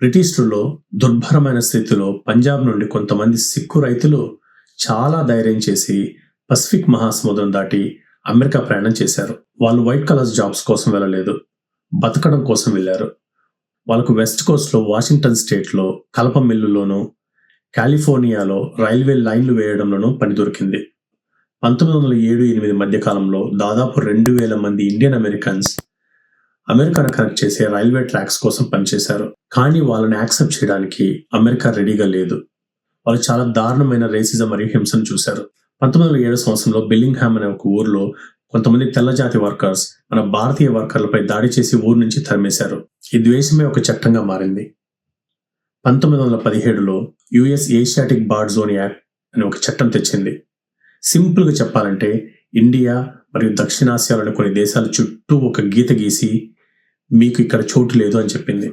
బ్రిటిషుల్లో దుర్భరమైన స్థితిలో పంజాబ్ నుండి కొంతమంది సిక్కు రైతులు చాలా ధైర్యం చేసి పసిఫిక్ మహాసముద్రం దాటి అమెరికా ప్రయాణం చేశారు. వాళ్ళు వైట్ కలర్స్ జాబ్స్ కోసం వెళ్ళలేదు. బతకడం కోసం వెళ్ళారు. వాళ్ళకు వెస్ట్ కోస్ట్లో వాషింగ్టన్ స్టేట్లో కలప మిల్లులోనూ కాలిఫోర్నియాలో రైల్వే లైన్లు వేయడంలోనూ పని దొరికింది. పంతొమ్మిది వందల ఏడు ఎనిమిది మధ్యకాలంలో దాదాపు రెండు వేల మంది ఇండియన్ అమెరికన్స్ అమెరికాను కనెక్ట్ చేసే రైల్వే ట్రాక్స్ కోసం పనిచేశారు. కానీ వాళ్ళని యాక్సెప్ట్ చేయడానికి అమెరికా రెడీగా లేదు. వాళ్ళు చాలా దారుణమైన రేసిజం మరియు హింసను చూశారు. పంతొమ్మిది వందల ఏడు సంవత్సరంలో బిల్లింగ్హామ్ అనే ఒక ఊర్లో కొంతమంది తెల్లజాతి వర్కర్స్ మన భారతీయ వర్కర్లపై దాడి చేసి ఊరు నుంచి తరిమేశారు. ఈ ద్వేషమే ఒక చట్టంగా మారింది. పంతొమ్మిది వందల పదిహేడులో US Asiatic barred zone act అనే ఒక చట్టం తెచ్చింది. సింపుల్గా చెప్పాలంటే ఇండియా మరియు దక్షిణాసియాలోని కొన్ని దేశాల చుట్టూ ఒక గీత గీసి మీకు ఇక్కడ చోటు లేదు అని చెప్పింది.